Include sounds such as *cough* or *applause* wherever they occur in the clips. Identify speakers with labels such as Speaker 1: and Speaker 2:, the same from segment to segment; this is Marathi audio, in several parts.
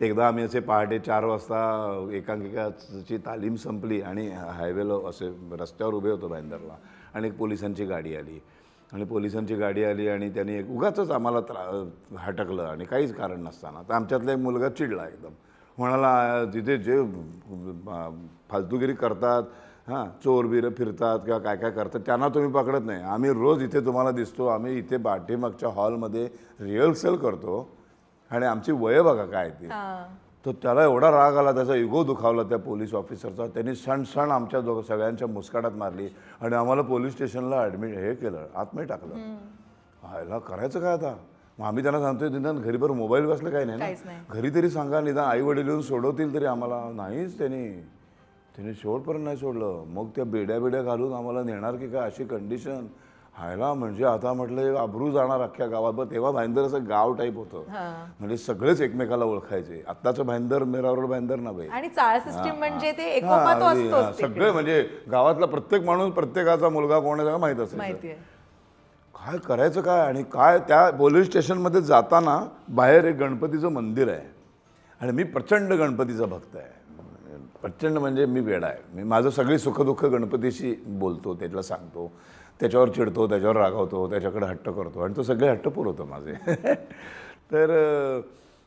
Speaker 1: एकदा आम्ही असे पहाटे चार वाजता एकांकिकाची तालीम संपली आणि हायवेला असे रस्त्यावर उभे होतो भाईंदरला आणि एक पोलिसांची गाडी आली. आणि पोलिसांची गाडी आली आणि त्यांनी एक उगाचच आम्हाला त्रा हटकलं आणि काहीच कारण नसताना. तर आमच्यातला एक मुलगा चिडला एकदम. म्हणाला तिथे जे फालतुगिरी फालतूगिरी करतात हां चोर बिरं फिरतात किंवा काय काय करतात त्यांना तुम्ही पकडत नाही. आम्ही रोज इथे तुम्हाला दिसतो. आम्ही इथे पाठीमागच्या हॉलमध्ये रिहर्सल करतो. आणि आमची वय बघा काय ती. तर त्याला एवढा राग आला त्याचा इगो दुखावला त्या पोलीस ऑफिसरचा. त्यांनी सण सण आमच्या दोघं सगळ्यांच्या मुस्काटात मारली आणि आम्हाला पोलीस स्टेशनला ॲडमिट हे केलं आतमध्ये टाकलं. ह्याला करायचं काय आता? मग आम्ही त्यांना सांगतोय निदान घरी बरं मोबाईल बसलं काय नाही ना. घरी तरी सांगा निदान आई वडील येऊन सोडवतील तरी आम्हाला. नाहीच त्यांनी. त्यांनी शेवटपर्यंत नाही सोडलं. मग त्या बेड्या बेड्या घालून आम्हाला नेणार की काय? अशी कंडिशन हायला म्हणजे आता म्हटलं अब्रू जाणार अख्ख्या गावात. बरं तेव्हा भाईंदर असं गाव टाईप होतं. म्हणजे सगळेच एकमेकाला ओळखायचे. आत्ताचं भाईंदर मेरावर भाईंदर ना बाई
Speaker 2: आणि चाळ सिस्टीम म्हणजे ते
Speaker 1: सगळे म्हणजे गावातला प्रत्येक माणूस प्रत्येकाचा मुलगा कोण आहे माहीत असेल. काय करायचं काय? आणि काय त्या पोलीस स्टेशनमध्ये जाताना बाहेर एक गणपतीचं मंदिर आहे. आणि मी प्रचंड गणपतीचा भक्त आहे. प्रचंड म्हणजे मी वेडा आहे. मी माझं सगळी सुखदुःख गणपतीशी बोलतो त्याला सांगतो त्याच्यावर चिडतो त्याच्यावर रागवतो त्याच्याकडे हट्ट करतो आणि तो सगळे हट्ट पुरवतो माझे. *laughs* तर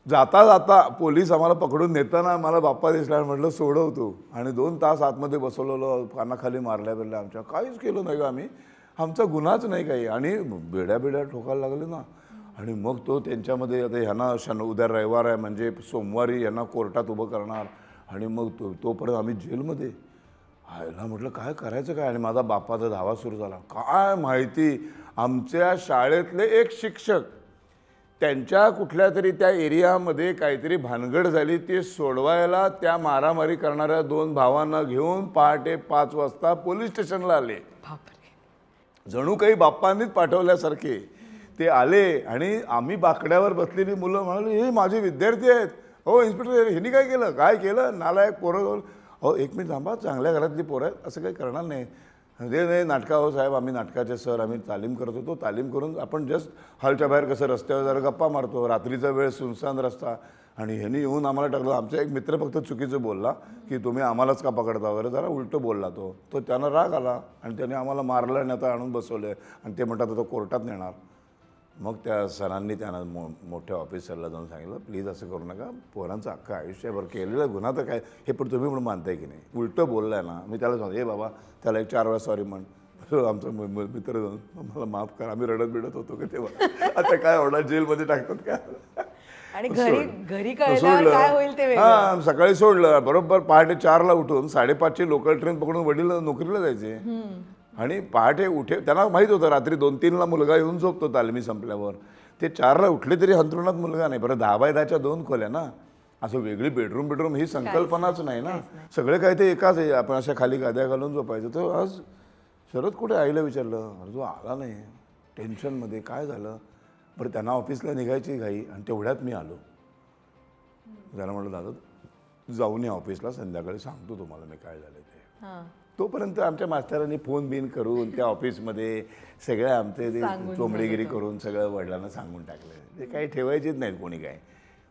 Speaker 1: जाता जाता पोलीस आम्हाला पकडून नेताना मला बाप्पा दिसला आणि म्हटलं सोडवतो आणि दोन तास आतमध्ये बसवलेलो कानाखाली मारल्या बिरल्या आमच्या. काहीच केलं नाही का आम्ही. आमचा गुन्हाच नाही काही. आणि बेड्या बेड्या ठोकायला लागले ना. आणि मग तो त्यांच्यामध्ये आता ह्यांना शन उद्या रविवार आहे म्हणजे सोमवारी यांना कोर्टात उभं करणार. आणि मग तो तोपर्यंत आम्ही जेलमध्ये. हायला म्हटलं काय करायचं काय? आणि माझा बापाचा धावा सुरू झाला. काय माहिती आमच्या शाळेतले एक शिक्षक त्यांच्या कुठल्या तरी त्या एरियामध्ये काहीतरी भानगड झाली ती सोडवायला त्या मारामारी करणाऱ्या दोन भावांना घेऊन पहाटे पाच वाजता पोलीस स्टेशनला आले. जणू काही बाप्पांनीच पाठवल्यासारखे. ते आले आणि आम्ही बाकड्यावर बसलेली मुलं म्हणाली हे माझे विद्यार्थी आहेत. हो इन्स्पेक्टर ह्यांनी काय केलं? काय केलं? नालायक पोरं हो एक मिनिट थांबा चांगल्या घरातली पोरं आहेत असं काही करणार नाही. ते नाही नाटका हो साहेब आम्ही नाटकाचे सर आम्ही तालीम करत होतो तालीम करून आपण जस्ट हॉलच्या बाहेर कसं रस्त्यावर जरा गप्पा मारतो रात्रीचा वेळ सुनसान रस्ता. आणि ह्यांनी येऊन आम्हाला टाकलं. आमचा एक मित्र फक्त चुकीचं बोलला की तुम्ही आम्हालाच का पकडता वगैरे? जरा उलटं बोलला तो. तो त्यांना राग आला आणि त्याने आम्हाला मारलं आणि आता आणून बसवलं आणि ते म्हणतात आता कोर्टात नेणार. मग त्या सरांनी त्यांना मो मोठ्या ऑफिसरला जाऊन सांगितलं प्लीज असं करू नका पोरांचं अख्खं आयुष्यभर केलेला गुन्हा तर काय हे पण तुम्ही पण मानताय की नाही? उलटं बोललाय ना मी त्याला सांगतो ए बाबा त्याला एक चार वेळा सॉरी म्हण. *laughs* आमचा मित्र जाऊन मला माफ करा आम्ही रडत बिडत होतो का तेव्हा? *laughs* आता काय एवढा जेलमध्ये टाकतात का? *laughs*
Speaker 2: आणि घरी घरी
Speaker 1: सोडलं.
Speaker 2: काय होईल ते वेगळं.
Speaker 1: हा सकाळी सोडलं बरोबर पहाटे चारला उठून साडेपाचची लोकल ट्रेन पकडून वडील नोकरीला जायचे. आणि पहाटे उठे त्यांना माहीत होतं रात्री दोन तीनला मुलगा येऊन झोपतो तालमी संपल्यावर. ते चारला उठले तरी अंतरुणात मुलगा नाही बरं दहा बाय दहाच्या दोन खोल्या ना. असं वेगळी बेडरूम बेडरूम ही संकल्पनाच नाही ना. सगळे काय ते एकाच आहे आपण अशा खाली गाद्या घालून झोपायचं. तर आज शरद कुठे आईला विचारलं अरे तो आला नाही. टेन्शनमध्ये काय झालं? बरं त्यांना ऑफिसला निघायची घाई आणि तेवढ्यात मी आलो. त्याला म्हटलं दादा जाऊन या ऑफिसला संध्याकाळी सांगतो तुम्हाला मी काय झालं ते. तोपर्यंत आमच्या मास्तरांनी फोन बिन करून त्या ऑफिसमध्ये सगळं आमचे ते चोंबडीगिरी करून सगळं वडिलांना सांगून टाकलं. ते काही ठेवायचेच नाहीत कोणी काय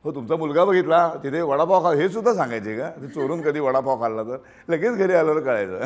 Speaker 1: हो तुमचा मुलगा बघितला तिथे वडापाव खा हे सुद्धा सांगायचे का? ते चोरून कधी वडापाव खाल्ला तर? लगेच घरी आल्यावर कळायचं.